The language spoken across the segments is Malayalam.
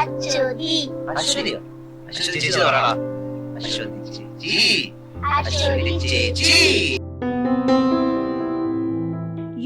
അശ്വതി. അശ്വതിയോ അശ്വതി ചേച്ചി പറയടാ അശ്വതി ചേച്ചി. അശ്വതി അശ്വതി ചേച്ചി.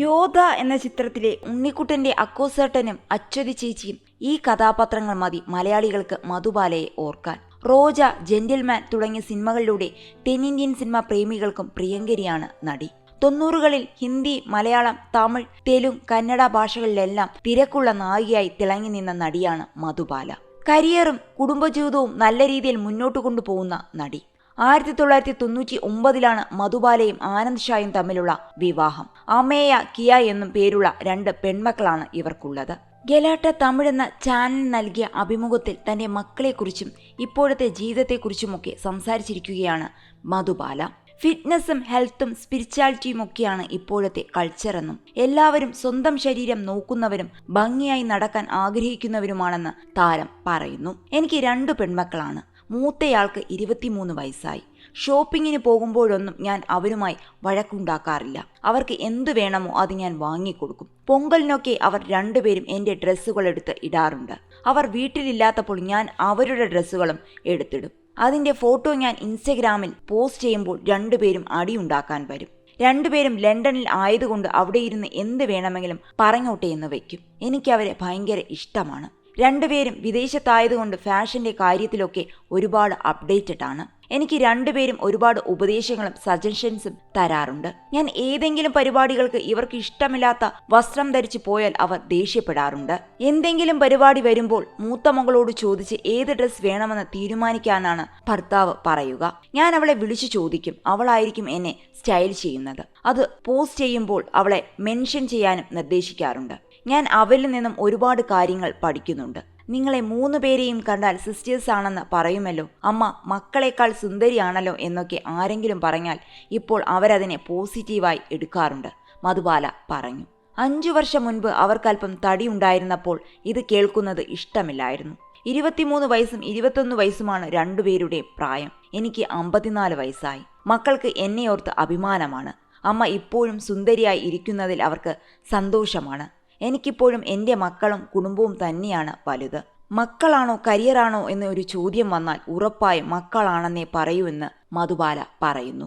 യോധ എന്ന ചിത്രത്തിലെ ഉണ്ണിക്കുട്ടന്റെ അക്കോസേട്ടനും അച്വതി ചേച്ചിയും ഈ കഥാപാത്രങ്ങൾ മതി മലയാളികൾക്ക് മധുബാലയെ ഓർക്കാൻ. റോജ ജെന്റിൽമാൻ തുടങ്ങിയ സിനിമകളിലൂടെ തെന്നിന്ത്യൻ സിനിമ പ്രേമികൾക്കും പ്രിയങ്കരിയാണ് നടി. തൊണ്ണൂറുകളിൽ ഹിന്ദി മലയാളം തമിഴ് തെലുങ്ക് കന്നഡ ഭാഷകളിലെല്ലാം തിരക്കുള്ള നായികയായി തിളങ്ങി നിന്ന നടിയാണ് മധുബാല. കരിയറും കുടുംബജീവിതവും നല്ല രീതിയിൽ മുന്നോട്ട് കൊണ്ടുപോകുന്ന നടി. ആയിരത്തി തൊള്ളായിരത്തി തൊണ്ണൂറ്റി ഒമ്പതിലാണ് മധുബാലയും ആനന്ദ് ഷായും തമ്മിലുള്ള വിവാഹം. അമേയ കിയ എന്നും പേരുള്ള രണ്ട് പെൺമക്കളാണ് ഇവർക്കുള്ളത്. ഗലാട്ട തമിഴ് എന്ന ചാനൽ നൽകിയ അഭിമുഖത്തിൽ തന്റെ മക്കളെക്കുറിച്ചും ഇപ്പോഴത്തെ ജീവിതത്തെക്കുറിച്ചുമൊക്കെ സംസാരിച്ചിരിക്കുകയാണ് മധുബാല. ഫിറ്റ്നസ്സും ഹെൽത്തും സ്പിരിച്വാലിറ്റിയും ഒക്കെയാണ് ഇപ്പോഴത്തെ കൾച്ചറെന്നും എല്ലാവരും സ്വന്തം ശരീരം നോക്കുന്നവരും ഭംഗിയായി നടക്കാൻ ആഗ്രഹിക്കുന്നവരുമാണെന്ന് താരം പറയുന്നു. എനിക്ക് രണ്ടു പെൺമക്കളാണ്. മൂത്തയാൾക്ക് ഇരുപത്തിമൂന്ന് വയസ്സായി. ഷോപ്പിങ്ങിന് പോകുമ്പോഴൊന്നും ഞാൻ അവരുമായി വഴക്കുണ്ടാക്കാറില്ല. അവർക്ക് എന്തു വേണമോ അത് ഞാൻ വാങ്ങിക്കൊടുക്കും. പൊങ്കലിനൊക്കെ അവർ രണ്ടുപേരും എന്റെ ഡ്രസ്സുകൾ എടുത്ത് ഇടാറുണ്ട്. അവർ വീട്ടിലില്ലാത്തപ്പോൾ ഞാൻ അവരുടെ ഡ്രസ്സുകളും എടുത്തിടും. അതിന്റെ ഫോട്ടോ ഞാൻ ഇൻസ്റ്റഗ്രാമിൽ പോസ്റ്റ് ചെയ്യുമ്പോൾ രണ്ടുപേരും അടിയുണ്ടാക്കാൻ വരും. രണ്ടുപേരും ലണ്ടനിൽ ആയതുകൊണ്ട് അവിടെ ഇരുന്ന് എന്ത് വേണമെങ്കിലും പറഞ്ഞോട്ടെ എന്ന് വയ്ക്കും. എനിക്ക് അവരെ ഭയങ്കര ഇഷ്ടമാണ്. രണ്ടുപേരും വിദേശത്തായതുകൊണ്ട് ഫാഷന്റെ കാര്യത്തിലൊക്കെ ഒരുപാട് അപ്ഡേറ്റഡ് ആണ്. എനിക്ക് രണ്ടുപേരും ഒരുപാട് ഉപദേശങ്ങളും സജഷൻസും തരാറുണ്ട്. ഞാൻ ഏതെങ്കിലും പരിപാടികൾക്ക് ഇവർക്ക് ഇഷ്ടമില്ലാത്ത വസ്ത്രം ധരിച്ചു പോയാൽ അവർ ദേഷ്യപ്പെടാറുണ്ട്. എന്തെങ്കിലും പരിപാടി വരുമ്പോൾ മൂത്ത മകളോട് ചോദിച്ച് ഏത് ഡ്രസ് വേണമെന്ന് തീരുമാനിക്കാനാണ് ഭർത്താവ് പറയുക. ഞാൻ അവളെ വിളിച്ചു ചോദിക്കും അവളായിരിക്കും എന്നെ സ്റ്റൈൽ ചെയ്യുന്നത്. അത് പോസ്റ്റ് ചെയ്യുമ്പോൾ അവളെ മെൻഷൻ ചെയ്യാനും നിർദ്ദേശിക്കാറുണ്ട്. ഞാൻ അവരിൽ നിന്നും ഒരുപാട് കാര്യങ്ങൾ പഠിക്കുന്നുണ്ട്. നിങ്ങളെ മൂന്നു പേരെയും കണ്ടാൽ സിസ്റ്റേഴ്സ് ആണെന്ന് പറയുമല്ലോ. അമ്മ മക്കളെക്കാൾ സുന്ദരിയാണല്ലോ എന്നൊക്കെ ആരെങ്കിലും പറഞ്ഞാൽ ഇപ്പോൾ അവരതിനെ പോസിറ്റീവായി എടുക്കാറുണ്ട്. മധുബാല പറഞ്ഞു. അഞ്ചു വർഷം മുൻപ് അവർക്കല്പം തടി ഉണ്ടായിരുന്നപ്പോൾ ഇത് കേൾക്കുന്നത് ഇഷ്ടമില്ലായിരുന്നു. ഇരുപത്തിമൂന്ന് വയസ്സും ഇരുപത്തൊന്ന് വയസ്സുമാണ് രണ്ടുപേരുടെ പ്രായം. എനിക്ക് അമ്പത്തിനാല് വയസ്സായി. മക്കൾക്ക് എന്നെ ഓർത്ത് അഭിമാനമാണ്. അമ്മ ഇപ്പോഴും സുന്ദരിയായി ഇരിക്കുന്നതിൽ അവർക്ക് സന്തോഷമാണ്. എനിക്കിപ്പോഴും എന്റെ മക്കളും കുടുംബവും തന്നെയാണ് വലുത്. മക്കളാണോ കരിയറാണോ എന്ന ഒരു ചോദ്യം വന്നാൽ ഉറപ്പായും മക്കളാണെന്നേ പറയൂ എന്ന് മധുബാല പറയുന്നു.